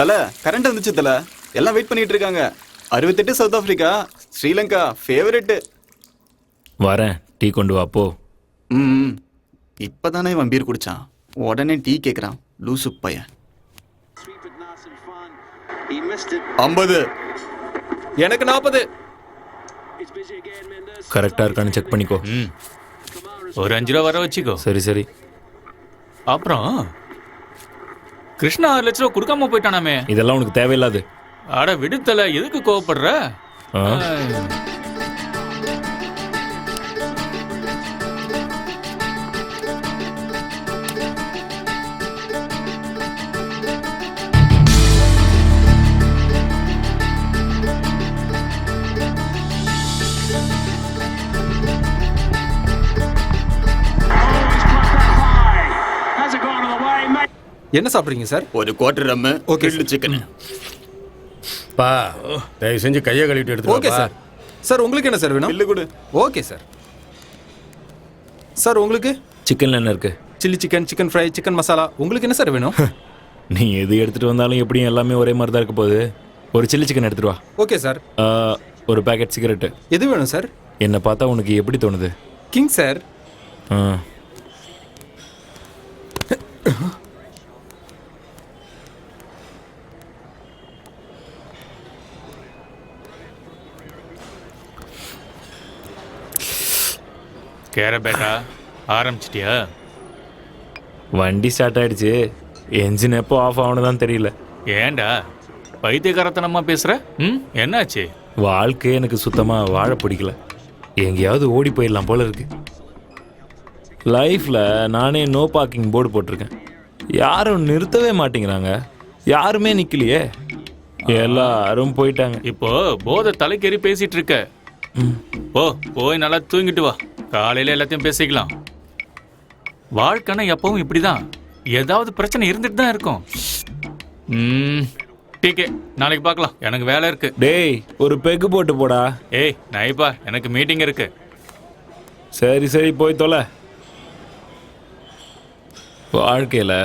தல கரண்ட் வந்துச்சு தல. எல்லாம் வெயிட் பண்ணிட்டு இருக்காங்க. அறுபத்தெட்டு சவுத் ஆப்பிரிக்கா ஸ்ரீலங்கா ஃபேவரெட்டு வரேன். டீ கொண்டு வா போ. ம் இப்பதானே இவன் பீர் குடிச்சான். உடனே டீ கேட்குறான் லூசு பையன். ஐம்பது. எனக்கு நாற்பது. கரெக்டாக இருக்கான்னு செக் பண்ணிக்கோ. ம். ஒரு அஞ்சு ரூபா வர வச்சுக்கோ. சரி சரி. அப்புறம்? கிருஷ்ணா ஆறு லட்ச ரூபா கொடுக்காம போயிட்டானாமே. இதெல்லாம் உனக்கு தேவையில்லாது. அட விடுத்தல எதுக்கு கோவப்படுற? என்ன சாப்பிட்றீங்க சார்? ஒரு குவார்டர் ரம்மு ஓகே சிக்கன் பா தயவு செஞ்சு கையை கழுவிட்டு எடுத்து ஓகே சார் சார் உங்களுக்கு என்ன சார் வேணும்? பில்லு கொடு. ஓகே சார் சார் உங்களுக்கு? சிக்கன்ல என்ன இருக்கு? Chilli chicken chicken fry chicken masala உங்களுக்கு என்ன சார் வேணும்? நீ எது எடுத்துட்டு வந்தாலும் எப்படியும் எல்லாமே ஒரே மாதிரி தான் இருக்க போகுது. ஒரு சில்லி சிக்கன் எடுத்துட்டு வா. ஓகே சார் ஒரு பேக்கெட் சிகரெட்டு எது வேணும் சார் என்னை பார்த்தா உனக்கு எப்படி தோணுது? கிங் சார் ஆ. கேர பேட்டா ஆரம்பிச்சிட்டியா? வண்டி ஸ்டார்ட் ஆயிடுச்சு. என்ஜின் எப்போ ஆஃப் ஆகணும் தெரியல. ஏன்டா? பைத்தியக்காரத்தனமா பேசுற? ம்? என்னாச்சு? வாழ்க்கை எனக்கு சுத்தமாக வாழ பிடிக்கல. எங்கேயாவது ஓடி போயிடலாம் போல இருக்கு. லைஃப்பில் நானே நோ பார்க்கிங் போர்டு போட்டிருக்கேன். யாரும் நிறுத்தவே மாட்டேங்கிறாங்க. யாருமே நிற்கலையே எல்லாரும் போயிட்டாங்க. இப்போ போதை தலைக்கேறி பேசிட்டு இருக்க. ஓ போய் நல்லா தூங்கிட்டு வா. காலையில எல்லாத்தையும் பேசிக்கலாம். வாழ்க்கைனா எப்பவும் இப்படிதான். ஏதாவது பிரச்சனை இருந்துட்டு தான் இருக்கும். ம் டீக்கே நாளைக்கு பார்க்கலாம். எனக்கு வேலை இருக்கு. டேய் ஒரு பெக்கு போட்டு போடா. ஏய் நைப்பா எனக்கு மீட்டிங் இருக்கு. சரி சரி போய் தொலை. வாழ்க்கையில்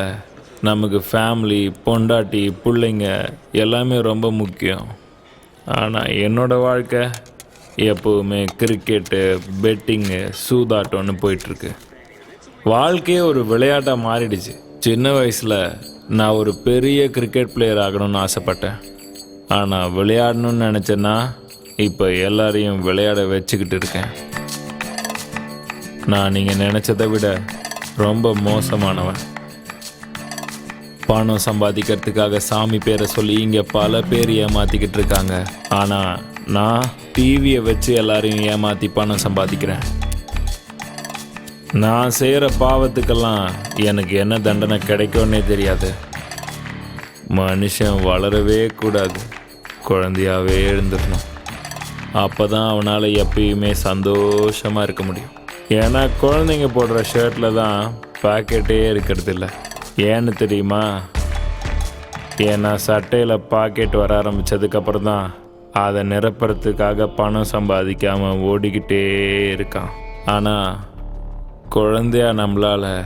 நமக்கு ஃபேமிலி பொண்டாட்டி பிள்ளைங்க எல்லாமே ரொம்ப முக்கியம். ஆனால் என்னோட வாழ்க்கை எப்போவுமே கிரிக்கெட்டு பெட்டிங்கு சூதாட்டம்னு போயிட்டுருக்கு. வாழ்க்கையே ஒரு விளையாட்டாக மாறிடுச்சு. சின்ன வயசில் நான் ஒரு பெரிய கிரிக்கெட் பிளேயர் ஆகணும்னு ஆசைப்பட்டேன். ஆனால் விளையாடணும்னு நினச்சேன்னா இப்போ எல்லாரையும் விளையாட வச்சுக்கிட்டு இருக்கேன். நான் நீங்கள் நினச்சதை விட ரொம்ப மோசமானவன். பணம் சம்பாதிக்கிறதுக்காக சாமி பேரை சொல்லி இங்கே பல பேர் ஏமாத்திக்கிட்டு இருக்காங்க. ஆனால் நான் டிவியை வச்சு எல்லாரையும் ஏமாற்றி பணம் சம்பாதிக்கிறேன். நான் செய்கிற பாவத்துக்கெல்லாம் எனக்கு என்ன தண்டனை கிடைக்கும்னே தெரியாது. மனுஷன் வளரவே கூடாது. குழந்தையாகவே எழுந்துடணும். அப்போ தான் அவனால் எப்பயுமே சந்தோஷமாக இருக்க முடியும். ஏன்னா குழந்தைங்க போடுற ஷர்ட்டில் தான் பாக்கெட்டே இருக்கிறது இல்லை. ஏன்னு தெரியுமா? ஏன்னா சட்டையில் பாக்கெட் வர ஆரம்பித்ததுக்கப்புறம் தான் அதை நிரப்புறதுக்காக பணம் சம்பாதிக்காமல் ஓடிக்கிட்டே இருக்கான். ஆனால் குழந்தையா நம்மளால்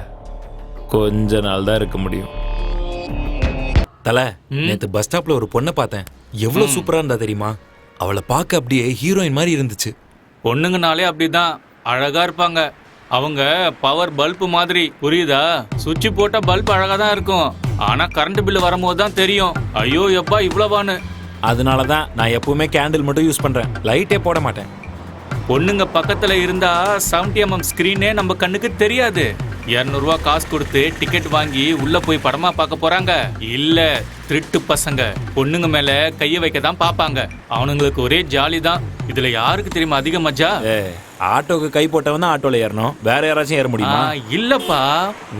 கொஞ்ச நாள் தான் இருக்க முடியும். தல நேத்து பஸ் ஸ்டாப்ல ஒரு பொண்ணை பார்த்தேன். எவ்வளவு சூப்பரா இருந்தா தெரியுமா? அவளை பார்க்க அப்படியே ஹீரோயின் மாதிரி இருந்துச்சு. பொண்ணுங்கனாலே அப்படிதான். அழகா இருப்பாங்க. அவங்க பவர் பல்ப் மாதிரி. புரியுதா? சுவிட்ச் போட்டா பல்ப் அழகா தான் இருக்கும். ஆனா கரண்ட் பில்லு வரும்போது தான் தெரியும். ஐயோ எப்பா இவ்வளவான்னு. அதனால தான் நான் எப்பவுமே கேண்டில் மட்டும் யூஸ் பண்றேன். லைட்டே போட மாட்டேன். பொண்ணுங்க பக்கத்துல இருந்தா 70 mm ஸ்கிரீனே நம்ம கண்ணுக்கு தெரியாது. 200 ரூபாய் காசு கொடுத்து டிக்கெட் வாங்கி உள்ள போய் படமா பார்க்க போறாங்க. இல்ல திருட்டு பசங்க. பொண்ணுங்க மேல கைய வைக்க தான் பாப்பாங்க அவனுங்களுக்கு ஒரே ஜாலி தான் இதுல யாருக்கு தெரியுமா அதிக மஜா? ஆட்டோக்கு கை போட்டவன் தான் ஆட்டோல ஏறணும். வேற யாராச்சும் ஏற முடியுமா? இல்லப்பா.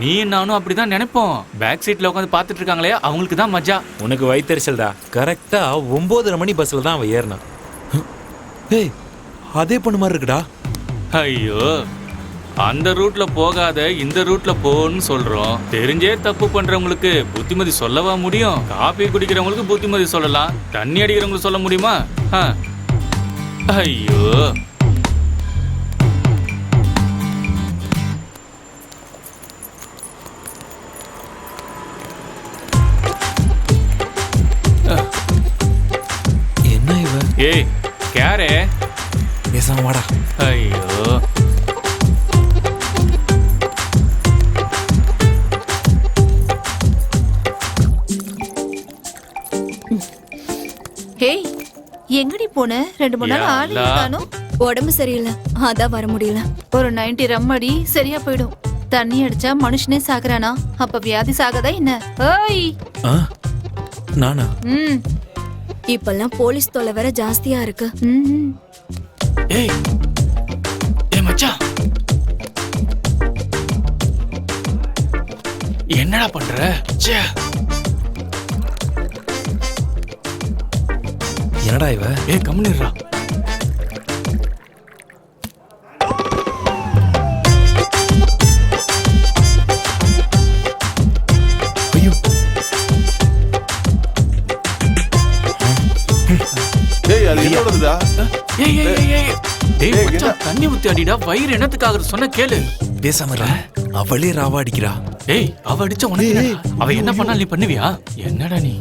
நீ நானும் அப்படிதான் நினைப்போம். பேக் சீட்ல உட்காந்து பாத்துட்டு இருக்காங்களே அவங்களுக்கு தான் மஜா. உனக்கு வயிற்றுச்சல்டா கரெக்டா ஒன்பதரை மணி பஸ்ல தான் அவ ஏறினான். ஏய் அதே பொண்ணு மாதிரி இருக்குடா. ஐயோ. அந்த ரூட்ல போகாத இந்த ரூட்ல போன்னு சொல்றோம். தெரிஞ்சே தப்பு பண்றவங்களுக்கு புத்திமதி சொல்லவா முடியும்? காபி குடிக்கிறவங்களுக்கு புத்திமதி சொல்லலாம். தண்ணி அடிக்கிறவங்களுக்கு சொல்ல முடியுமா. ஐயோ. ஏய் கேரே பேசாம வாடா. ஐயோ. எங்கடி போன? ரெண்டு மூணு நாள் ஆளு. காணும் உடம்பு சரியில்லை. அதான் வர முடியல. ஒரு நைன்டி ரம் அடி சரியா போயிடும். தண்ணி அடிச்சா மனுஷனே சாகுறானா? அப்ப வியாதி சாகதா என்ன? ஏய்! ஆ? நானா? ம். இப்பெல்லாம் போலீஸ் தொல்லை வேற ஜாஸ்தியா இருக்கு. ம், ம் ஏய்! ஏய் மச்சான் என்னடா பண்ற? ச்சே! என்னடா இவ? ஏய் கம்முனிடுறா ஐயோ. ஏய் அது என்னோடதுடா ஏய் ஏய் ஏய் ஏய். டேய் ஏய், மச்சான் தண்ணி ஊத்தி அடிடா வயிறு என்னத்துக்காக சொன்ன கேளு. பேசாம இருடா. அவளே ராவா அடிக்கிறா. ஏய் அவ அடிச்ச உனக்கு என்னடா? அவ என்ன பண்ணாலும் நீ பண்ணுவியா? என்னடா நீ?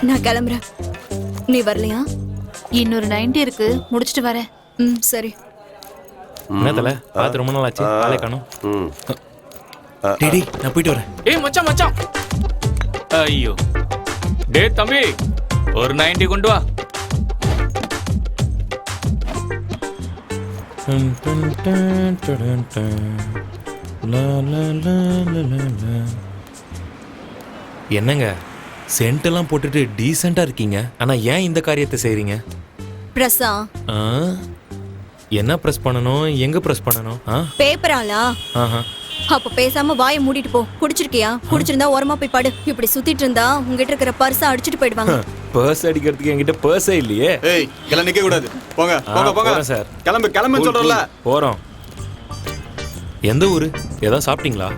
நான் கிளம்புறேன். நீ வரலையா? இன்னொரு நைன்டி இருக்கு. முடிச்சிட்டு வரேன். ம் சரி. என்ன தல? பார்த்து ரொம்ப நாள் ஆச்சு ஆளே காணும். ம். டேய் டேய், நான் போயிட்டு வரேன். ஏய் மச்சான் மச்சான். ஐயோ. டேய் தம்பி ஒரு 90 கொண்டு வா. டன், டன், டன், டன், டன். லா, லா, லா, லா, லா, லா. என்னங்க? சென்ட் எல்லாம் போட்டுட்டு டீசெண்டா இருக்கீங்க. ஆனா ஏன் இந்த காரியத்தை செய்றீங்க? பிரசா. ஆ? என்ன பிரஸ் பண்ணணும்? எங்க பிரஸ் பண்ணணும்? ஆ? பேப்பராலா ஆஹா. அப்ப பேசாம வாயை மூடிட்டு போ. குடிச்சிருக்கியா? குடிச்சிருந்தா ஓரமா போய் படு. இப்படி சுத்திட்டு இருந்தா உங்ககிட்ட இருக்கிற பர்ஸ அடிச்சிட்டு போயிடுவாங்க. பர்ஸ் அடிக்கிறதுக்கு என்கிட்ட பர்ஸே இல்லையே? ஏய் எல்லாம் நிக்க கூடாது. போங்க ஆ, போங்க போங்க. போறேன் சார். கிளம்பு கிளம்பு சொல்றல போறோம். எந்த ஊரு? ஏதாவது சாப்பிட்டீங்களா?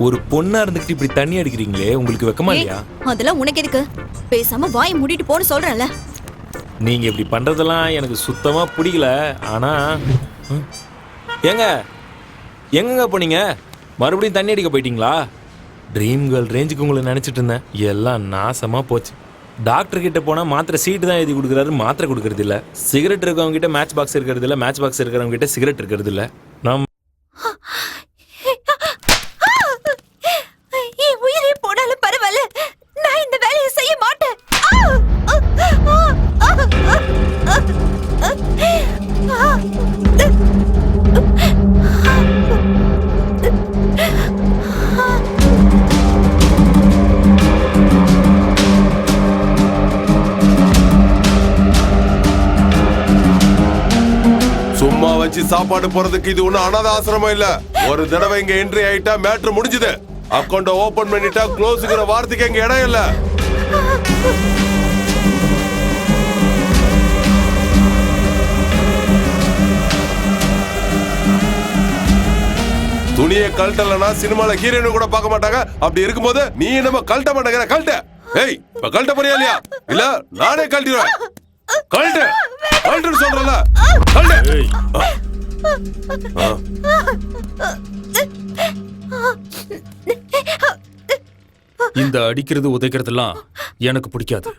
ஒரு பொண்ணா இருந்துகிட்டு இப்படி தண்ணி அடிக்கிறீங்களே உங்களுக்கு வெக்கமா இல்லையா? அதெல்லாம் உனக்கு எதுக்கு? பேசாம வாயை மூடிட்டு போன்னு சொல்றேன்ல. நீங்க இப்படி பண்றதெல்லாம் எனக்கு சுத்தமா பிடிக்கல. ஆனா. ஏங்க எங்கங்க போனீங்க? மறுபடியும் தண்ணி அடிக்க போயிட்டீங்களா? ட்ரீம் கேர்ள் ரேஞ்சுக்கு உங்களை நினைச்சிட்டு இருந்தேன். எல்லாம் நாசமா போச்சு. டாக்டர் கிட்ட போனா மாத்திரை சீட்டு தான் எழுதி கொடுக்குறாரு மாத்திரை கொடுக்கறது இல்ல. சிகரெட் இருக்கவங்க கிட்ட மேட்ச் பாக்ஸ் இருக்கிறது இல்ல மேட்ச் பாக்ஸ் இருக்கிறவங்க கிட்ட சிகரெட் இருக்கிறது இல்ல. நம்ம சும்மா வச்சு சாப்பாடு போறதுக்கு இது ஒண்ணும் அனாத ஆசிரமம் இல்ல. ஒரு தடவை இங்க என்ட்ரி ஆயிட்டா மேட்ரு முடிஞ்சுது. அக்கௌண்ட ஓபன் பண்ணிட்டா க்ளோஸ்ங்கிற வார்த்தைக்கு இங்க இடம் இல்ல. துணியை கழட்டலனா சினிமால ஹீரோயின் கூட பார்க்க மாட்டாங்க. அப்படி இருக்கும்போது நீ என்னமோ கழட்ட மாட்டேங்கிற. கழட்ட. ஏய் இப்ப கழட்ட போறியா இல்லையா? இல்ல நானே கழட்டிடுவேன். கழட்டு. கழட்டுன்னு சொல்றல. கழட்டு. இந்த அடிக்கிறது உதைக்கிறதெல்லாம் எனக்கு பிடிக்காது.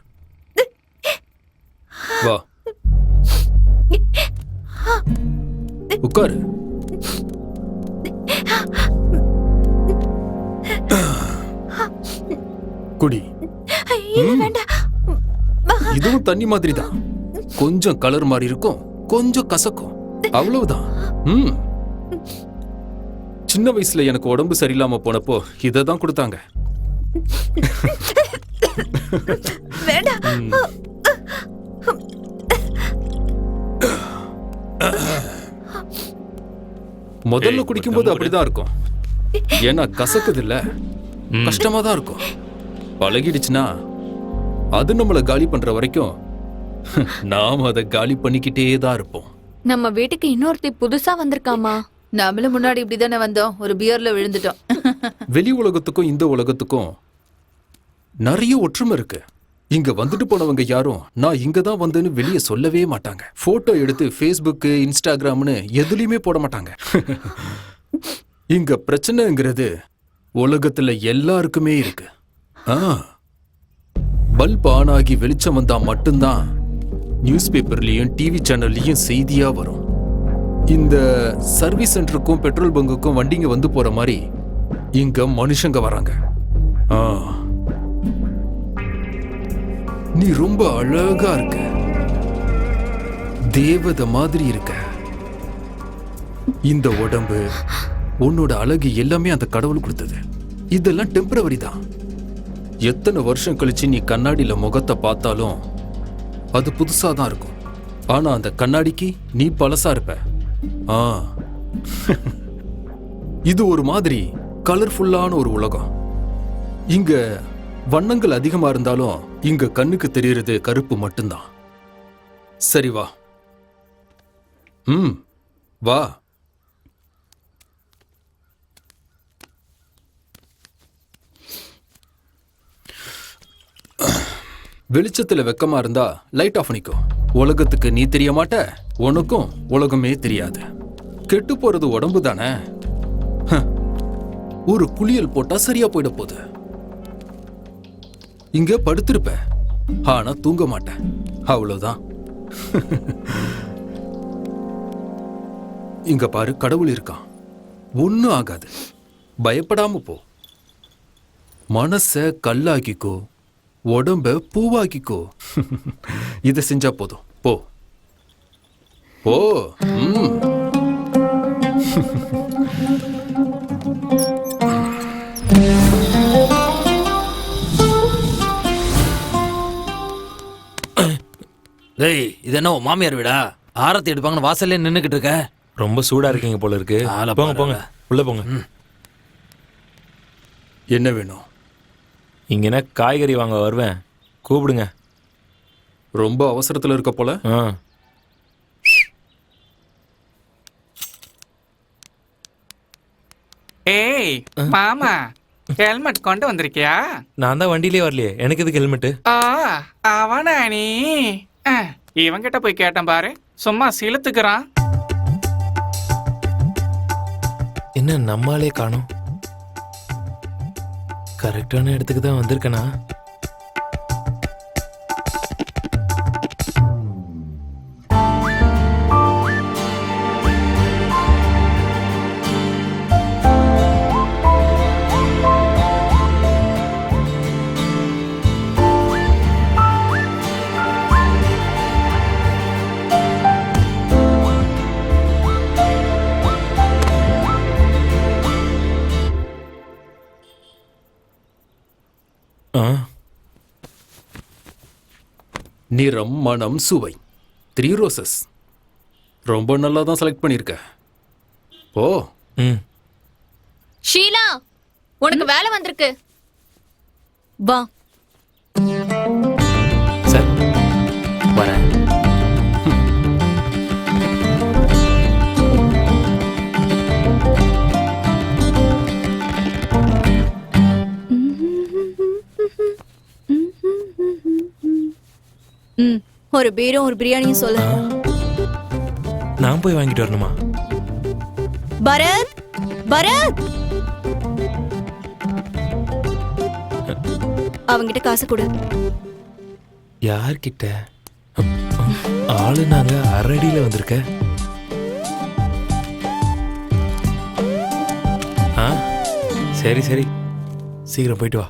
வா. உட்காரு. குடி. இதுவும் தண்ணி மாதிரி தான் கொஞ்சம் கலர் மாதிரி இருக்கும் கொஞ்சம் கசக்கும். அவ்வளவுதான். ம். சின்ன வயசுல எனக்கு உடம்பு சரியில்லாம போனப்போ இதை தான் கொடுத்தாங்க. வேண்டாம். முதல்ல குடிக்கும்போது அப்படிதான் இருக்கும். ஏன்னா கசக்குது இல்ல கஷ்டமா தான் இருக்கும். பழகிடுச்சுன்னா அது நம்மளை காலி பண்ற வரைக்கும் நாம அதை காலி பண்ணிக்கிட்டே தான் இருப்போம். நம்ம வீட்டுக்கு இன்னொருத்தி புதுசா வந்திருக்காமா? நாமளும் முன்னாடி இப்படிதானே வந்தோம். ஒரு பியர்ல விழுந்துட்டோம். வெளி உலகத்துக்கும் இந்த உலகத்துக்கும் நிறைய ஒற்றுமை இருக்கு. இங்க வந்துட்டு போனவங்க யாரும் நான் இங்க தான் வந்தேன்னு வெளியே சொல்லவே மாட்டாங்க. போட்டோ எடுத்து ஃபேஸ்புக் இன்ஸ்டாகிராம்னு எதுலயுமே போட மாட்டாங்க. இங்க பிரச்சனைங்கிறது உலகத்துல எல்லாருக்குமே இருக்கு. ஆ. பல்ப் ஆன் ஆகி வெளிச்சம் வந்தா மட்டும்தான் நியூஸ் பேப்பர்லேயும் டிவி சேனல்லையும் செய்தியாக வரும். இந்த சர்வீஸ் சென்டருக்கும் பெட்ரோல் பங்குக்கும் வண்டிங்க வந்து போகிற மாதிரி இங்கே மனுஷங்க வராங்க. ஆ. நீ ரொம்ப அழகா இருக்க. தேவதை மாதிரி இருக்க. இந்த உடம்பு உன்னோட அழகு எல்லாமே அந்த கடவுள் கொடுத்தது. இதெல்லாம் டெம்பரவரி தான். எத்தனை வருஷம் கழிச்சு நீ கண்ணாடியில் முகத்தை பார்த்தாலும் அது புதுசாக தான் இருக்கும். ஆனால் அந்த கண்ணாடிக்கு நீ பழசாக இருப்ப. ஆ. இது ஒரு மாதிரி கலர்ஃபுல்லான ஒரு உலகம். இங்க வண்ணங்கள் அதிகமாக இருந்தாலும் இங்க கண்ணுக்கு தெரியறது கருப்பு மட்டும்தான். சரி வா. ம். வா. வெளிச்சத்துல வெக்கமா இருந்தா லைட் ஆஃப் நிற்கும் உலகத்துக்கு நீ தெரிய மாட்ட உனக்கும் உலகமே தெரியாது. கெட்டு போறது உடம்பு தானே? ஹ. ஒரு குளியல் போட்டா சரியா போயிட போகுது. இங்க படுத்திருப்ப ஆனா தூங்க மாட்டேன் அவ்வளவுதான். இங்க பாரு கடவுள் இருக்கான். ஒன்னும் ஆகாது. பயப்படாம போ. மனச கல்லாக்கிக்கோ. உடம்ப பூவாக்கிக்கோ. இதை செஞ்சா போதும். போ. போ. டேய் இது என்ன உன் மாமியார் வீடா? ஆரத்தி எடுப்பாங்கன்னு வாசல்லே நின்னுக்கிட்டு இருக்க. ரொம்ப சூடா இருக்கீங்க போல இருக்கு. ஆளை போங்க போங்க. உள்ள போங்க. என்ன வேணும்? இங்க என்ன காய்கறி வாங்க வருவேன். கூப்பிடுங்க. ரொம்ப அவசரத்துல இருக்க போல. ஆ. ஏய் மாமா ஹெல்மெட் கொண்டு வந்திருக்கியா? நான் தான் வண்டியிலே வரலையே. எனக்கு எதுக்கு ஹெல்மெட்டு? ஆ அவனா நீ? ஆ, இவன்கிட்ட போய் கேட்டேன் பாரு. சும்மா சிலுத்துக்கிறான். என்ன நம்மாலே காணோம். கரெக்டான இடத்துக்கு தான் வந்திருக்கேனா? நிறம் மனம் சுவை. த்ரீ ரோசஸ் ரொம்ப நல்லா தான் செலக்ட் பண்ணியிருக்க ஓ ம். ஷீலா உனக்கு வேலை வந்திருக்கு. வா. ம். ஒரு பீரும் ஒரு பிரியாணியும் சொல்லு. நான் போய் வாங்கிட்டு வரணுமா? பரத் பரத். அவங்கிட்ட காசு கொடு. யார்கிட்ட? ஆளு நாங்க அரடியில வந்திருக்க. ஆ? சரி சரி. சீக்கிரம் போயிட்டு வா.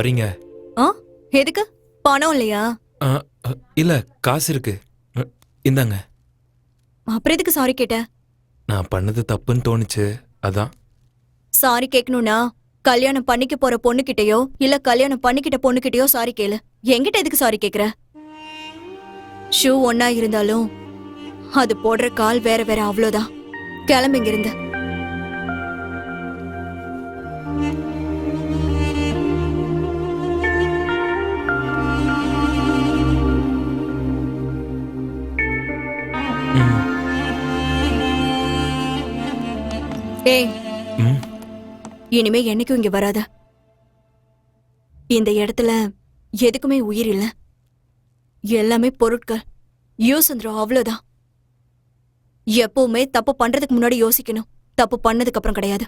சாரிங்க ஆ எதுக்கு? பணம் இல்லையா? ஆ, அ, இல்ல காசு இருக்கு. அ, இந்தாங்க. அப்புறம் எதுக்கு சாரி கேட்ட? நான் பண்ணது தப்புன்னு தோணுச்சு அதான். சாரி கேட்கணும்னா கல்யாணம் பண்ணிக்க போற பொண்ணுகிட்டயோ இல்ல கல்யாணம் பண்ணிக்கிட்ட பொண்ணுகிட்டயோ சாரி கேளு. என்கிட்ட எதுக்கு சாரி கேக்குற? ஷூ ஒன்னா இருந்தாலும் அது போடுற கால் வேற வேற அவ்வளோதான். கிளம்புங்க இருந்து ஏய். இனிமே என்னைக்கும் இங்க வராத. இந்த இடத்துல எதுக்குமே உயிர் இல்ல. எல்லாமே பொருட்கள். யூசந்திரம் அவ்வளவுதான். எப்பவுமே தப்பு பண்றதுக்கு முன்னாடி யோசிக்கணும். தப்பு பண்ணதுக்கு அப்புறம் கிடையாது.